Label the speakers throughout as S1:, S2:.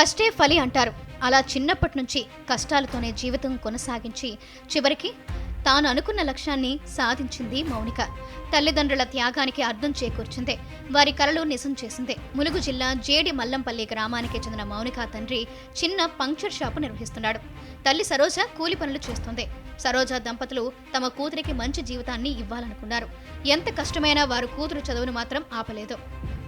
S1: కష్టే ఫలి అంటారు. అలా చిన్నప్పటి నుంచి కష్టాలతోనే జీవితం కొనసాగించి చివరికి తాను అనుకున్న లక్ష్యాన్ని సాధించింది మౌనిక. తల్లిదండ్రుల త్యాగానికి అర్థం చేకూర్చింది. వారి కలలు నిజం చేసింది. ములుగు జిల్లా జేడి మల్లంపల్లి గ్రామానికి చెందిన మౌనిక తండ్రి చిన్న పంక్చర్ షాపు నిర్వహిస్తున్నాడు. తల్లి సరోజ కూలి పనులు చేస్తుంది. సరోజ దంపతులు తమ కూతురికి మంచి జీవితాన్ని ఇవ్వాలనుకున్నారు. ఎంత కష్టమైనా వారు కూతురు చదువును మాత్రం ఆపలేదు.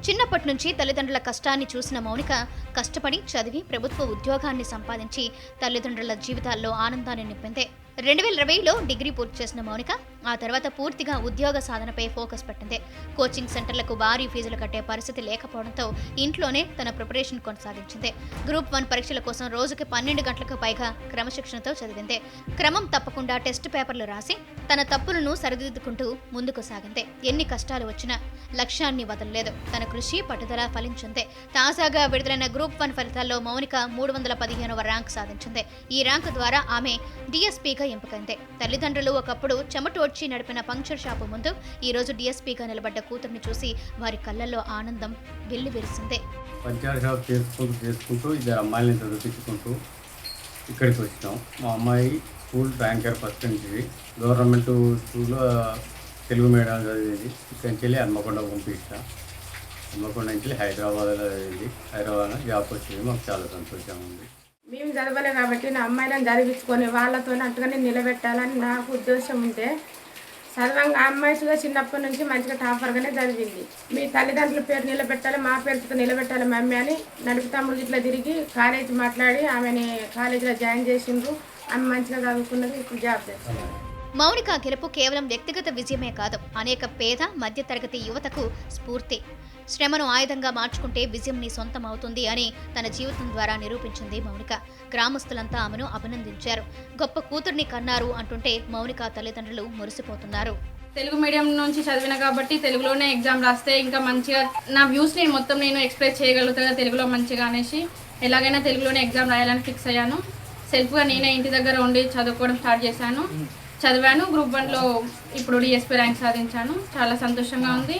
S1: చిన్నప్పటి నుంచి తల్లిదండ్రుల కష్టాన్ని చూసిన మౌనిక కష్టపడి చదివి ప్రభుత్వ ఉద్యోగాన్ని సంపాదించి తల్లిదండ్రుల జీవితాల్లో ఆనందాన్ని నింపింది. రెండు వేల ఇరవైలో డిగ్రీ పూర్తి చేసిన మౌనిక ఆ తర్వాత పూర్తిగా ఉద్యోగ సాధనపై ఫోకస్ పెట్టింది. కోచింగ్ సెంటర్లకు భారీ ఫీజులు కట్టే పరిస్థితి లేకపోవడంతో ఇంట్లోనే తన ప్రిపరేషన్ కొనసాగించింది. గ్రూప్ వన్ పరీక్షల కోసం రోజుకి పన్నెండు గంటలకు పైగా క్రమశిక్షణతో చదివింది. క్రమం తప్పకుండా టెస్ట్ పేపర్లు రాసి తన తప్పులను సరిదిద్దుకుంటూ ముందుకు సాగింది. ఎన్ని కష్టాలు వచ్చినా లక్ష్యాన్ని వదలలేదు. తన కృషి పట్టుదల ఫలించిందే. తాజాగా విడుదలైన గ్రూప్ వన్ ఫలితాల్లో మౌనిక మూడు వందల పదిహేనవ ర్యాంక్ సాధించింది. ఈ ర్యాంకు ద్వారా ఆమె డిఎస్పీగా ఎంపికైంది. తల్లిదండ్రులు ఒకప్పుడు చెమటోడ్చి నడిపిన పంక్చర్ షాపు ముందు ఈ రోజు డిఎస్పీగా నిలబడ్డ కూతుర్ని చూసి వారి కళ్ళల్లో ఆనందం వెల్లి విరిసిందే
S2: షాప్ చేసుకుంటూ చేసుకుంటూ ఇద్దరు అమ్మాయిని చదివించుకుంటూ ఇక్కడికి వచ్చినాం. మా అమ్మాయి స్కూల్ బ్యాంకర్ ఫస్ట్ నుంచి గవర్నమెంట్ స్కూల్లో తెలుగు మీడియం చదివింది. ఇక్కడి నుంచి వెళ్ళి హన్మకొండ పంపించిన హన్మకొండ నుంచి హైదరాబాద్లో చదివింది. హైదరాబాద్లో జాబ్ వచ్చింది. మాకు చాలా సంతోషంగా ఉంది.
S3: మేము చదవలే కాబట్టి నా అమ్మాయిలను చదివించుకొని వాళ్ళతో అట్టుగానే నిలబెట్టాలని నాకు ఉద్దేశం ఉంటే చదవంగా అమ్మాయిగా చిన్నప్పటి నుంచి మంచిగా టాపర్గానే చదివింది. మీ తల్లిదండ్రుల పేరు నిలబెట్టాలి మా పేరుతో నిలబెట్టాలి మమ్మీ అని నలుగు తమ్ముడు ఇట్లా తిరిగి కాలేజీ మాట్లాడి ఆమెని కాలేజీలో జాయిన్ చేసిండ్రు. ఆమె మంచిగా చదువుకున్నది ఇప్పుడు జాబ్ చేస్తుంది
S1: మౌనిక గెలుపు కేవలం వ్యక్తిగత విజయమే కాదు అనేక పేద మధ్యతరగతి యువతకు స్ఫూర్తి. శ్రమను ఆయుధంగా మార్చుకుంటే విజయం నీ సొంతం అవుతుంది అని తన జీవితం ద్వారా నిరూపించింది మౌనిక. గ్రామస్తులంతా ఆమెను అభినందించారు. గొప్ప కూతుర్ని కన్నారు అంటుంటే మౌనిక తల్లిదండ్రులు మురిసిపోతున్నారు.
S4: తెలుగు మీడియం నుంచి చదివిన కాబట్టి తెలుగులోనే ఎగ్జామ్ రాస్తే ఇంకా మంచిగా నా వ్యూస్ నేను మొత్తం నేను ఎక్స్ప్రెస్ చేయగలుగుతా తెలుగులో మంచిగా అనేసి ఎలాగైనా తెలుగులోనే ఎగ్జామ్ రాయాలని ఫిక్స్ అయ్యాను. సెల్ఫ్గా నేనే ఇంటి దగ్గర ఉండి చదువుకోవడం స్టార్ట్ చేశాను. చదివాను గ్రూప్ వన్లో ఇప్పుడు డిఎస్పీ ర్యాంక్ సాధించాను. చాలా సంతోషంగా ఉంది.